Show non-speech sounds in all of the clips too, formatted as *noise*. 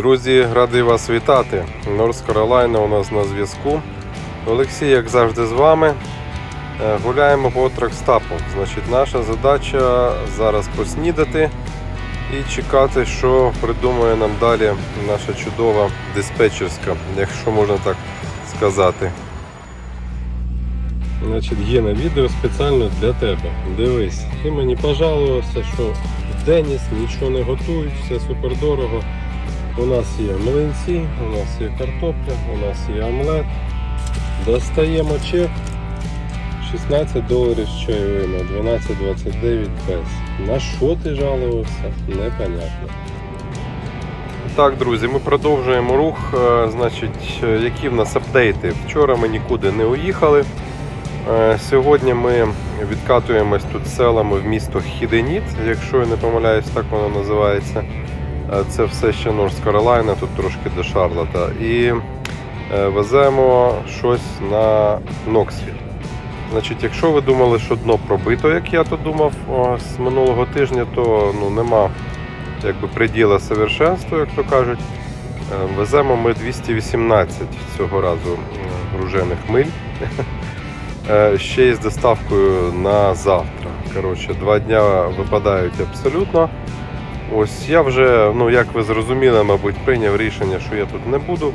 Друзі, радий вас вітати. Норс Каролайна у нас на зв'язку. Олексій, як завжди, з вами. Е, Гуляємо по тракстапу. Значить, наша задача зараз поснідати і чекати, що придумає нам далі наша чудова диспетчерська, якщо можна так сказати. Значить, є на відео спеціально для тебе. Дивись, ти мені пожалувався, що в Деніс нічого не готують, все супер дорого. У нас є млинці, у нас є картопля, у нас є омлет. Достаємо чек 16 доларів з чайовими, 12,29 без. На що ти жалувався? Непонятно. Так, друзі, ми продовжуємо рух. Е, Значить, е, які в нас апдейти? Вчора ми нікуди не уїхали. Е, Сьогодні ми відкатуємось тут селами в місто Хіденіт, якщо я не помиляюсь, так воно називається. Е, Це все ще Норс Каролайна, тут трошки до Шарлота. І е, веземо щось на Ноксвіль. Значить, якщо ви думали, що дно пробито, як я то думав з минулого тижня, то ну, нема якби приділа совершенства, як то кажуть. Е, Веземо ми 218 цього разу гружених миль. *laughs* Ще й з доставкою на завтра. Коротше, два дня випадають абсолютно. Ось я вже, ну як ви зрозуміли, мабуть, прийняв рішення, що я тут не буду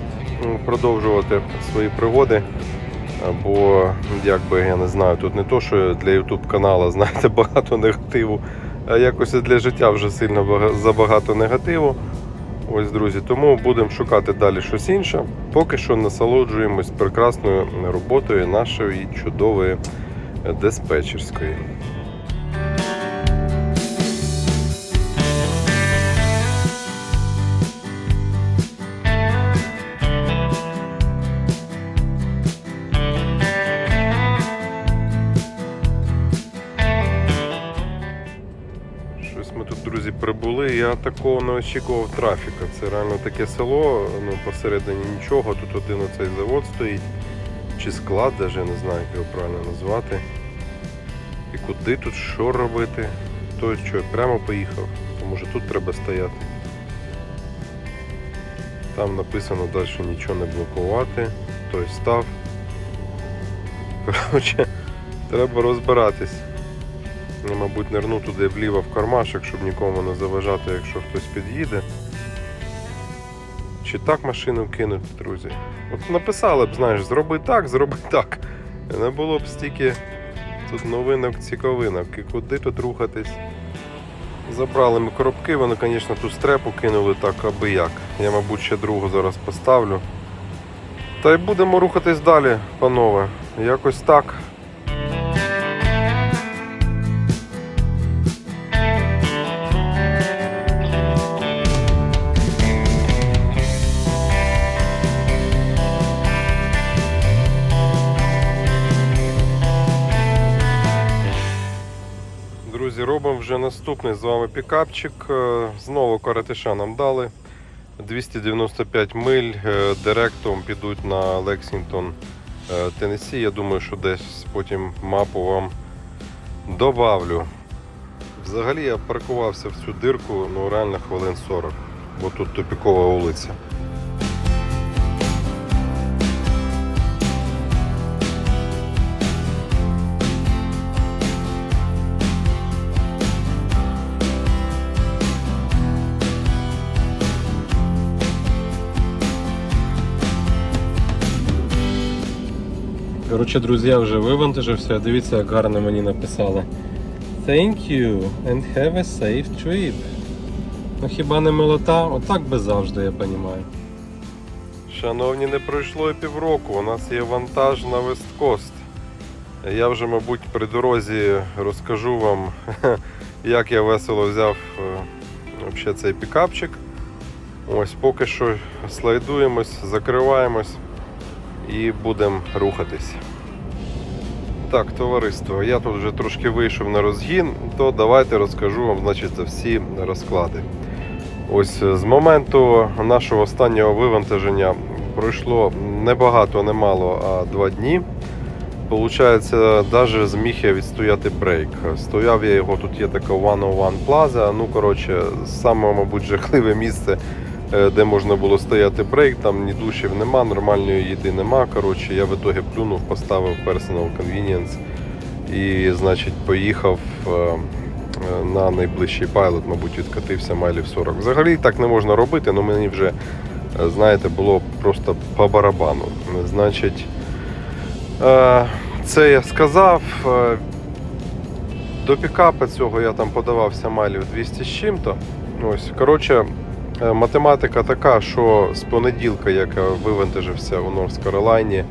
продовжувати свої пригоди. Бо, якби я не знаю, тут не то, що для YouTube каналу, *laughs* знаєте, багато негативу, а якось і для життя вже сильно забагато негативу. Ось, друзі, тому будемо шукати далі щось інше. Поки що насолоджуємось прекрасною роботою нашої чудової диспетчерської. Прибули. Я такого не очікував трафіка. Це реально таке село, ну посередині нічого. Тут один оцей завод стоїть. Чи склад, навіть не знаю, як його правильно назвати. І куди тут що робити? То що, прямо поїхав. То може тут треба стояти. Там написано далі нічого не блокувати. Той став. Коротше, треба розбиратись. Мабуть, нирну туди вліво в кармашок, щоб нікому не заважати, якщо хтось під'їде. Чи так машину кинуть, друзі? От написали б, знаєш, зроби так, зроби так. Не було б стільки тут новинок, цікавинок. І куди тут рухатись? Забрали ми коробки, вони, звісно, ту стрепу кинули так аби як. Я, мабуть, ще другу зараз поставлю. Та й будемо рухатись далі, панове. Якось так. Вже наступний з вами пікапчик. Е, Знову коротиша нам дали. 295 миль е, директом підуть на Лексінгтон, е, Теннессі. Я думаю, що десь потім мапу вам добавлю. Взагалі я паркувався в цю дирку ну, реально хвилин 40, бо тут тупікова вулиця. Коротше, друзі, вже вивантажився. Дивіться, як гарно мені написали. Thank you and have a safe trip. Ну хіба не милота? Отак би завжди, я розумію. Шановні, не пройшло і півроку. У нас є вантаж на Весткост. Я вже, мабуть, при дорозі розкажу вам, *laughs* як я весело взяв е, вообще цей пікапчик. Ось поки що слайдуємось, закриваємось і будемо рухатись. Так, товариство, я тут вже трошки вийшов на розгін, то давайте розкажу вам значить, всі розклади. Ось е, з моменту нашого останнього вивантаження пройшло не багато, не мало, а два дні. Получається, навіть зміг я відстояти брейк. Стояв я його, тут є така 101 Plaza. Ну, коротше, саме, мабуть, жахливе місце де можна було стояти брейк, там ні душів нема, нормальної їди нема. Коротше, я в ітогі плюнув, поставив Personal Convenience і, значить, поїхав е, е, на найближчий пайлот, мабуть, відкатився майлів 40. Взагалі так не можна робити, але мені вже, е, знаєте, було просто по барабану. Значить, е, це я сказав. Е, До пікапа цього я там подавався майлів 200 з чим-то. Ось, коротше, е, математика така, що з понеділка, як я вивантажився у Норс Каролайні,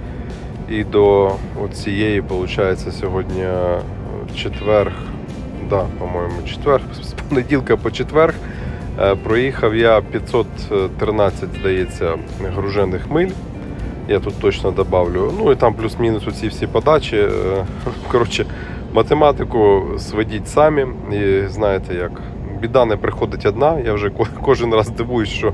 і до цієї, виходить, сьогодні е, четверг, да, по-моєму, четверг, *laughs* з понеділка по четверг е, проїхав я 513, здається, гружених миль. Я тут точно добавлю. Ну і там плюс-мінус оці всі подачі. Е, *laughs* Коротше, математику сведіть самі. І знаєте як, біда не приходить одна. Я вже кожен раз дивуюсь, що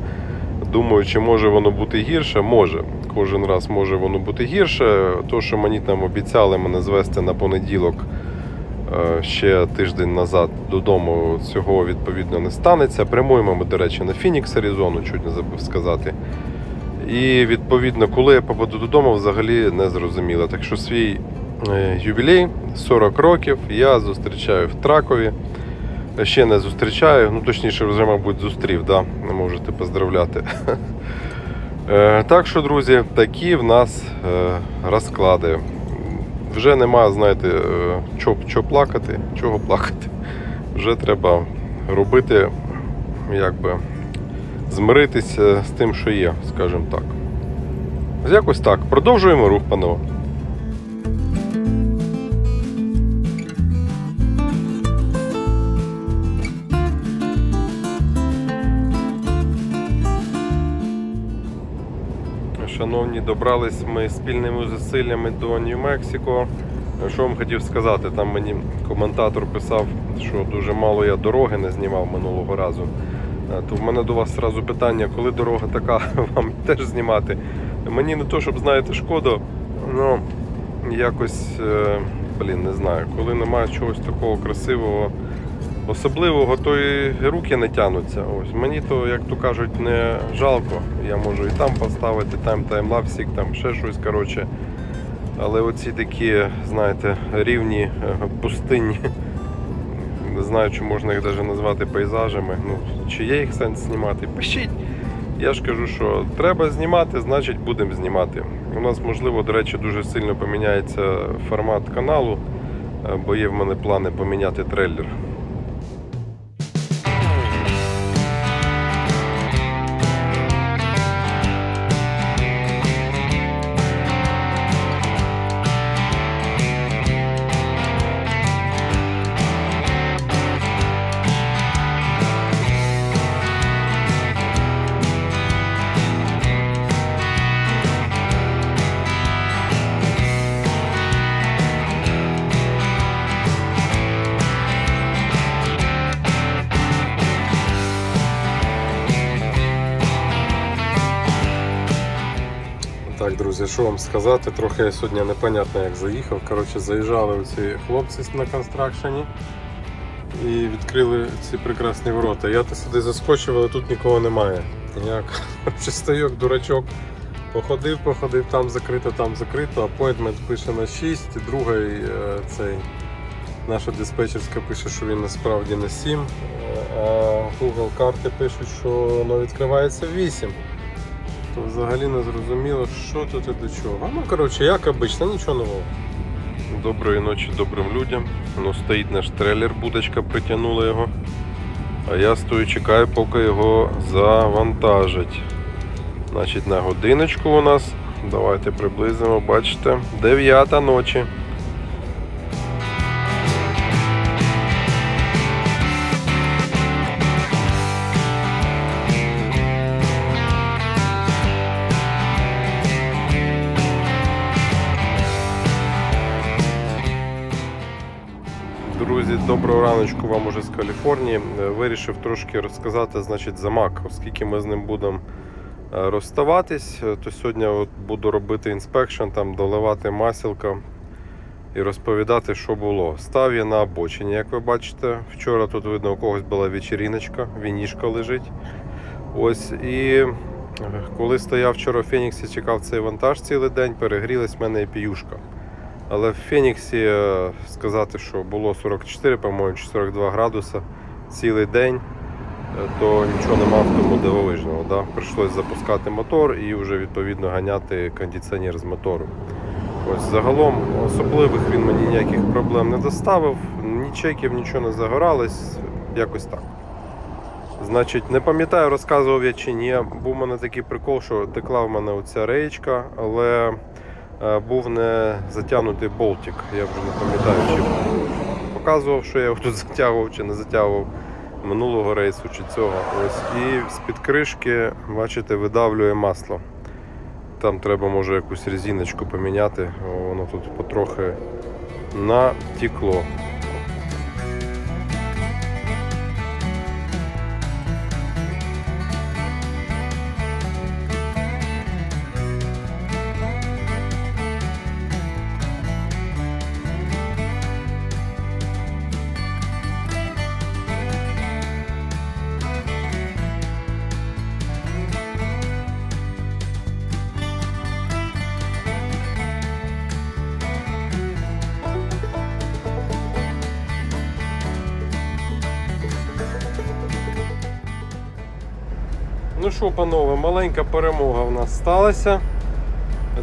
думаю, чи може воно бути гірше. Може. Кожен раз може воно бути гірше. То, що мені там обіцяли мене звести на понеділок е, ще тиждень назад додому, цього відповідно не станеться. Прямуємо ми, до речі, на Фінікс, Аризону, чуть не забув сказати. І відповідно, коли я попаду додому, взагалі не зрозуміло. Так що свій е, ювілей 40 років я зустрічаю в Тракові. Ще не зустрічаю, ну точніше, вже, мабуть, зустрів, да? не можете поздравляти. *laughs* Е, Так що, друзі, такі в нас е, розклади. Вже нема, знаєте, е, чого плакати, чого плакати. Вже треба робити, якби змиритися з тим, що є, скажімо так. Якось так. Продовжуємо рух, панове. Шановні, добрались ми спільними зусиллями до Нью-Мексико. Що вам хотів сказати? Там мені коментатор писав, що дуже мало я дороги не знімав минулого разу. Е, То в мене до вас одразу питання, коли дорога така, *laughs* вам теж знімати. Мені не то, щоб знаєте, шкода, ну якось, е, блін, не знаю, коли немає чогось такого красивого, особливого, то і руки не тянуться. Ось мені то, як то кажуть, не жалко. Я можу і там поставити, там таймлапсик, там ще щось. коротше. Але оці такі, знаєте, рівні е, пустинні. *laughs* Не знаю, чи можна їх навіть назвати пейзажами. Ну, чи є їх сенс знімати? Пишіть. Я ж кажу, що треба знімати, значить будемо знімати. У нас, можливо, до речі, дуже сильно поміняється формат каналу, е, бо є в мене плани поміняти трейлер. Так, друзі, що вам сказати? Трохи я сьогодні непонятно як заїхав. Коротше, заїжджали ці хлопці на констракшені і відкрили ці прекрасні ворота. Я то сюди заскочив, але тут нікого немає. Я *laughs* коротше, дурачок. Походив, походив, там закрито, там закрито. Апойнтмент пише на 6, другий е, цей наша диспетчерська пише, що він насправді на 7. е, А Google карти пишуть, що воно відкривається в 8 то взагалі не зрозуміло, що тут і до чого. Ну, коротше, як обично, нічого нового. Доброї ночі добрим людям. Ну, стоїть наш трейлер, будочка притягнула його. А я стою, чекаю, поки його завантажать. Значить, на годиночку у нас, давайте приблизимо, бачите, 9 ночі. Друзі, доброго раночку вам уже з Каліфорнії. Е, Вирішив трошки розказати значить, за Mac, оскільки ми з ним будемо е, розставатись, е, то сьогодні от буду робити інспекшн, там доливати масілка і розповідати, що було. Став я на обочині, як ви бачите. Вчора тут видно, у когось була вечеріночка, вінішка лежить. Ось і коли стояв вчора в Феніксі, чекав цей вантаж цілий день, перегрілась в мене і піюшка. Але в Феніксі е, сказати, що було 44, по-моєму, чи 42 градуса цілий день, е, то нічого нема в тому дивовижного. Да? Прийшлось запускати мотор і вже відповідно ганяти кондиціонер з мотору. Ось загалом особливих він мені ніяких проблем не доставив, ні чеків, нічого не загоралось, якось так. Значить, не пам'ятаю, розказував я чи ні. Був у мене такий прикол, що текла в мене оця реєчка, але був не затягнутий болтик. Я вже не пам'ятаю, чи показував, що я його *laughs* тут затягував чи не затягував минулого рейсу чи цього. Ось. І з-під кришки, бачите, видавлює масло. Там треба може якусь резиночку поміняти, воно тут потрохи натекло. Що, панове, маленька перемога в нас сталася.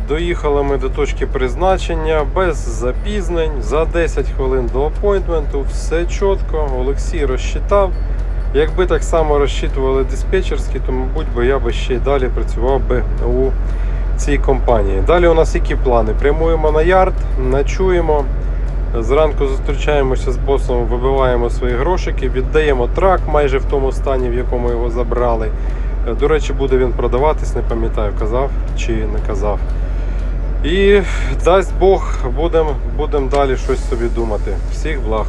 Доїхали ми до точки призначення без запізнень. За 10 хвилин до апойнтменту. Все чітко. Олексій розчитав. Якби так само розчитували диспетчерські, то, мабуть, би я би ще й далі працював би у цій компанії. Далі у нас які плани? Прямуємо на ярд, ночуємо. Зранку зустрічаємося з босом, вибиваємо свої грошики, віддаємо трак майже в тому стані, в якому його забрали. Е, До речі, буде він продаватись, не пам'ятаю, казав чи не казав. І дасть Бог, будемо будем далі щось собі думати. Всіх благ.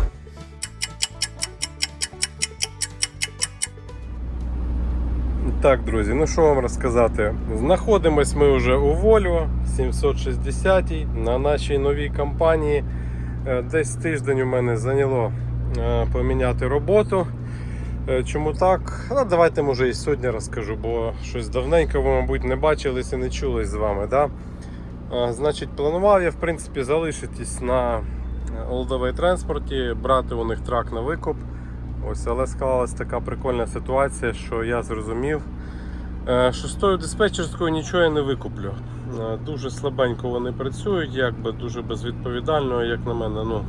Так, друзі, ну що вам розказати? Знаходимось ми вже у Volvo 760 на нашій новій компанії. Е, Десь тиждень у мене зайняло е, поміняти роботу. Е, Чому так? Ну, давайте може і сьогодні розкажу, бо щось давненько ви, мабуть, не бачились і не чулись з вами. Да? Е, Значить, планував я в принципі залишитись на олдовій транспорті, брати у них трак на викуп. Ось, але склалась така прикольна ситуація, що я зрозумів, е, що з тою диспетчерською нічого я не викуплю. Е, Дуже слабенько вони працюють, якби дуже безвідповідально, як на мене. Ну, Е,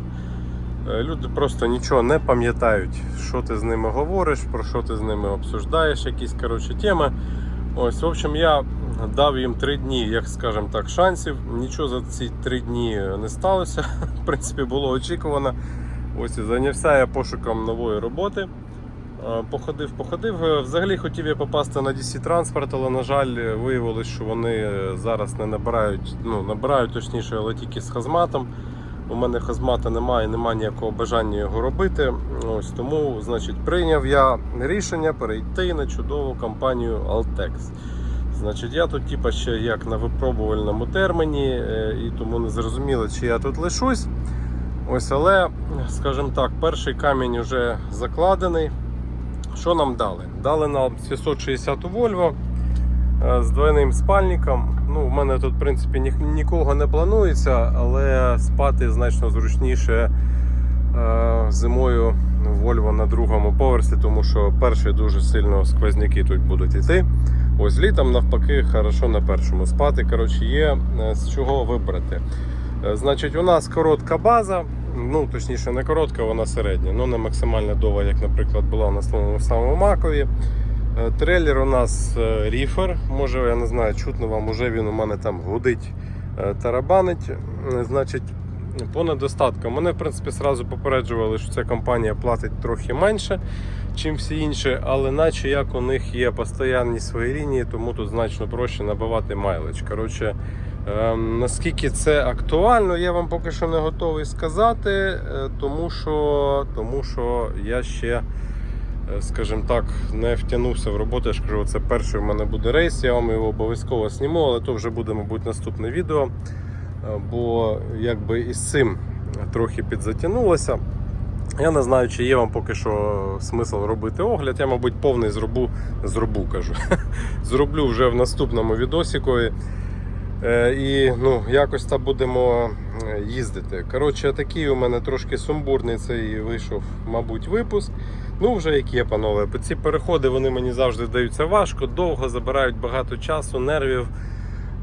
Люди просто нічого не пам'ятають, що ти з ними говориш, про що ти з ними обсуждаєш, якісь коротше теми. Ось, в общем, я дав їм три дні, як скажемо так, шансів. Нічого за ці три дні не сталося. *laughs* В принципі, було очікувано. Ось і зайнявся я пошуком нової роботи. Е, Походив, походив. Е, Взагалі хотів я попасти на DC транспорт, але на жаль, виявилось, що вони е, зараз не набирають, ну набирають точніше, але тільки з хазматом. У мене хазмата немає, немає ніякого бажання його робити. Ось тому, значить, прийняв я рішення перейти на чудову компанію Altex. Значить, я тут, типа, ще як на випробувальному терміні, е, і тому не зрозуміло, чи я тут лишусь. Ось, але, скажімо так, перший камінь вже закладений. Що нам дали? Дали нам 660 Volvo е, з двойним спальником. Ну, У мене тут в принципі ні- нікого не планується, але спати значно зручніше е, зимою в Volvo на другому поверсі, тому що перший дуже сильно сквозняки тут будуть йти. Ось літом навпаки, хорошо на першому спати. Коротше, є е, з чого вибрати. Е, Значить, у нас коротка база, ну точніше, не коротка, вона середня, ну не максимально довга, як, наприклад, була на тому самому Макові. Е, Трейлер у нас е, ріфер, може, я не знаю, чутно вам, уже він у мене там гудить, е, тарабанить. Значить, по недостаткам. Мене, в принципі, сразу попереджували, що ця компанія платить трохи менше, ніж всі інші, але наче як у них є постійні свої лінії, тому тут значно проще набивати майледж. Коротше, Ем, Наскільки це актуально, я вам поки що не готовий сказати, тому що, тому що я ще, скажімо так, не втягнувся в роботу. Я ж кажу, це перший в мене буде рейс, я вам його обов'язково зніму, але то вже буде, мабуть, наступне відео. Е, Бо якби із цим трохи підзатягнулося. Я не знаю, чи є вам поки що смисл робити огляд. Я, мабуть, повний зробу, зробу кажу. *laughs* Зроблю вже в наступному відосікові. Е, І ну, якось там будемо е, їздити. Коротше, такий у мене трошки сумбурний цей вийшов, мабуть, випуск. Ну, вже як є, панове. Ці переходи вони мені завжди даються важко, довго забирають багато часу, нервів.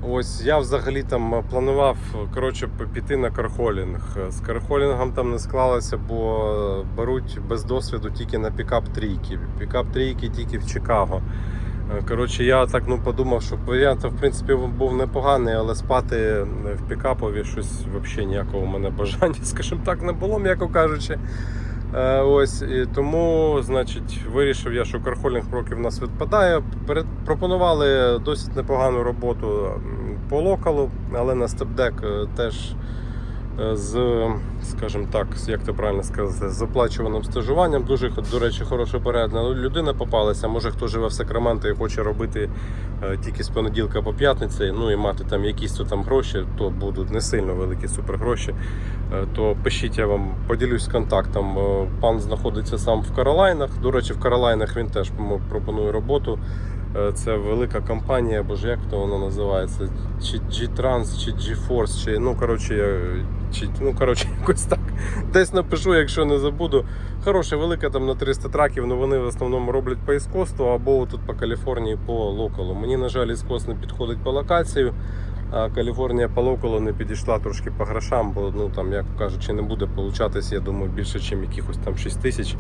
Ось я взагалі там планував коротше, піти на кархолінг. З кархолінгом там не склалося, бо беруть без досвіду тільки на пікап трійки. Пікап трійки тільки в Чикаго. Е, Коротше, я так ну, подумав, що варіант в принципі був непоганий, але спати в пікапові щось взагалі ніякого у мене бажання, *laughs* скажімо так, не було, м'яко кажучи. Е, Ось і тому, значить, вирішив я, що кархолінг років в нас відпадає. Пропонували досить непогану роботу по локалу, але на степдек е, теж з, скажімо так, як це правильно сказати, з оплачуваним стажуванням. Дуже до речі, хороша порядна людина попалася. Може, хто живе в Сакраменто і хоче робити е, тільки з понеділка по п'ятниці, ну і мати там якісь там гроші, то будуть не сильно великі супергроші. Е, То пишіть, я вам поділюсь контактом. Е, Пан знаходиться сам в Каролайнах. До речі, в Каролайнах він теж пропонує роботу. Це велика компанія, боже, як то вона називається? Чи G-Trans, чи G-Force, чи ну коротше, чи ну коротше, *laughs* якось так. Десь напишу, якщо не забуду. Хороша, велика там на 300 траків, але вони в основному роблять по іскосту або тут по Каліфорнії по локалу. Мені, на жаль, іскос не підходить по локацію. А Каліфорнія по локалу не підійшла трошки по грошам, бо ну там, як кажучи, не буде получатись, я думаю, більше, ніж якихось там 6 тисяч.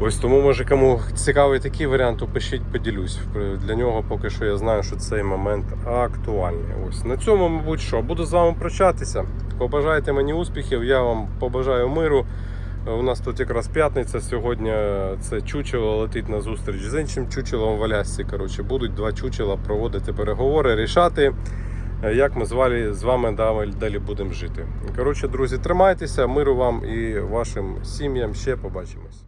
Ось тому, може, кому цікавий такий варіант, то пишіть, поділюсь. Для нього поки що я знаю, що цей момент актуальний. Ось на цьому, мабуть, що буду з вами прощатися. Побажайте мені успіхів, я вам побажаю миру. У нас тут якраз п'ятниця. Сьогодні це чучело летить на зустріч з іншим чучелом в Алясці. Коротше, будуть два чучела проводити переговори, рішати, як ми з вами, далі будемо жити. Коротше, друзі, тримайтеся, миру вам і вашим сім'ям. Ще побачимось.